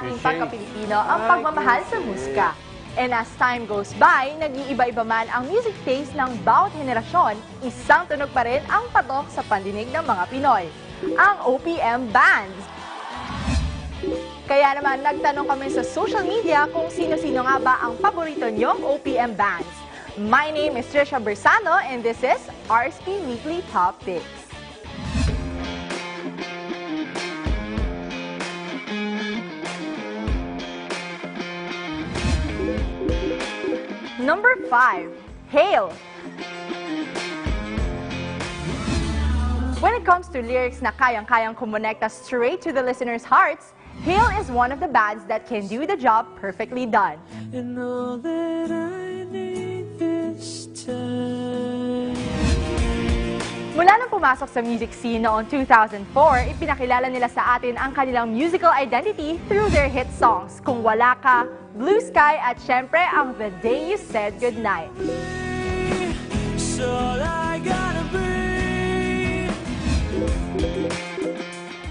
ating pagka-Pilipino ang pagmamahal sa musika. And as time goes by, nag-iiba-iba man ang music taste ng bawat henerasyon, isang tunog pa rin ang patok sa pandinig ng mga Pinoy. Ang OPM bands. Kaya naman nagtanong kami sa social media kung sino-sino nga ba ang paborito niyong OPM bands. My name is Trisha Bersano and this is RSP Weekly Top Picks. Number 5, Hail. When it comes to lyrics na kayang-kayang kumonekta straight to the listener's hearts, Hail is one of the bands that can do the job perfectly done. Nang pumasok sa music scene noong 2004, ipinakilala nila sa atin ang kanilang musical identity through their hit songs, Kung Wala Ka, Blue Sky at syempre ang The Day You Said Goodnight.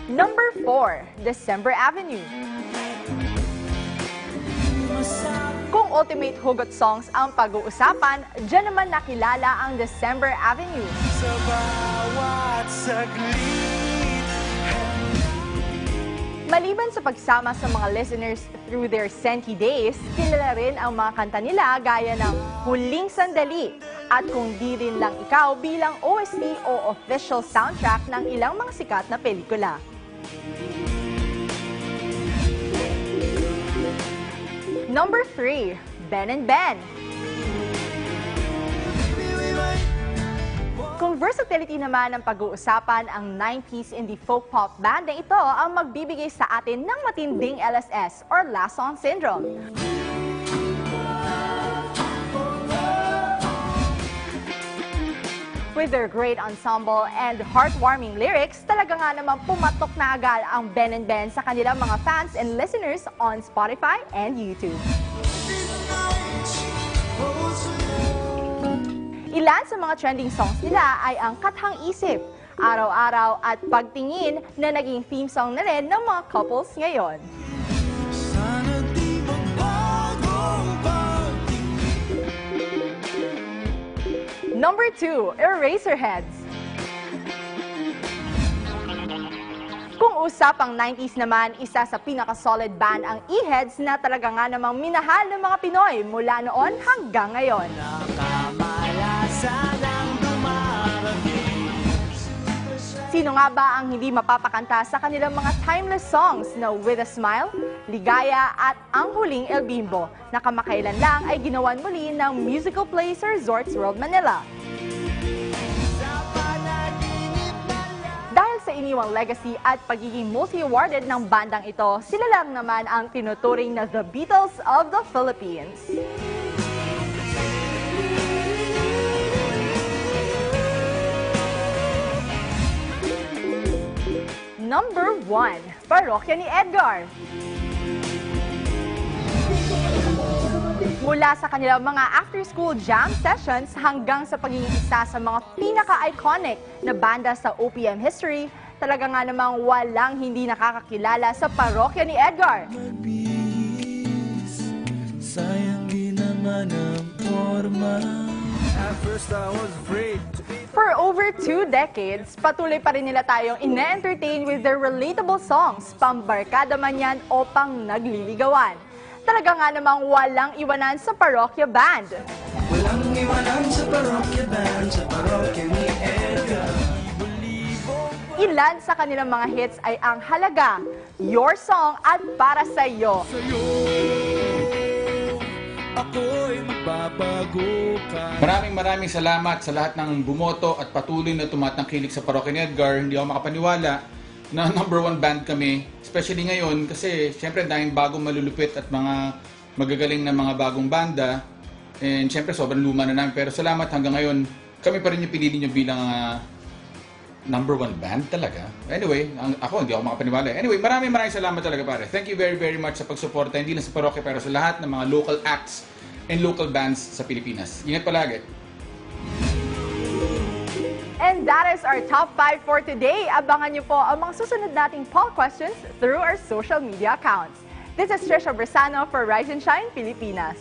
Number 4, December Avenue. Kung ultimate hugot songs ang pag-uusapan, dyan naman nakilala ang December Avenue. Sa bawat saglit. Maliban sa pagsama sa mga listeners through their Senti Days, kilala rin ang mga kanta nila gaya ng Huling Sandali at Kung Di Rin Lang Ikaw bilang OST o official soundtrack ng ilang mga sikat na pelikula. Number 3, Ben and Ben. Kung versatility naman ang pag-uusapan, ang 90s indie folk pop band ito ang magbibigay sa atin ng matinding LSS or Last Song Syndrome. With their great ensemble and heartwarming lyrics, talaga nga naman pumatok na agad ang Ben and Ben sa kanilang mga fans and listeners on Spotify and YouTube. Ilan sa mga trending songs nila ay ang Kathang Isip, Araw-araw at Pagtingin na naging theme song na rin ng mga couples ngayon. Number 2, Eraserheads. Kung usapang 90s naman, isa sa pinaka-solid band ang E-Heads na talaga nga namang minahal ng mga Pinoy mula noon hanggang ngayon. Sino nga ba ang hindi mapapakanta sa kanilang mga timeless songs na With a Smile, Ligaya at Ang Huling El Bimbo na kamakailan lang ay ginawan muli ng musical play sa Resorts World Manila. Iniwang legacy at pagiging multi-awarded ng bandang ito, sila lang naman ang tinuturing na The Beatles of the Philippines. Number 1, Parokya ni Edgar. Mula sa kanilang mga after-school jam sessions hanggang sa pagiging isa sa mga pinaka-iconic na banda sa OPM history, talaga nga namang walang hindi nakakakilala sa parokya ni Edgar. Mabilis, sayang di naman ang forma. For over two decades, patuloy pa rin nila tayong ine-entertain with their relatable songs, pambarkada man yan o pang nagliligawan. Talaga nga namang walang iwanan sa parokya band. Walang iwanan sa parokya band, sa parokya ni Edgar. Ilan sa kanilang mga hits ay ang Halaga, Your Song at Para Sa Iyo. Sa'yo, ako'y magbabago ka. Maraming maraming salamat sa lahat ng bumoto at patuloy na tumatangkilik sa Parokya ni Edgar. Hindi ako makapaniwala na number one band kami. Especially ngayon kasi syempre dahil bagong malulupit at mga magagaling na mga bagong banda. And syempre sobrang luma na namin. Pero salamat hanggang ngayon. Kami pa rin yung pinili nyo bilang ah, number one band talaga. Anyway, ang, ako hindi ako makapaniwala. Anyway, maraming maraming salamat talaga pare. Thank you very very much sa pagsuporta hindi lang sa parokya pero sa lahat ng mga local acts and local bands sa Pilipinas. Ingat palagi. And that is our top 5 for today. Abangan niyo po ang mga susunod nating poll questions through our social media accounts. This is Trisha Bresano for Rise and Shine Pilipinas.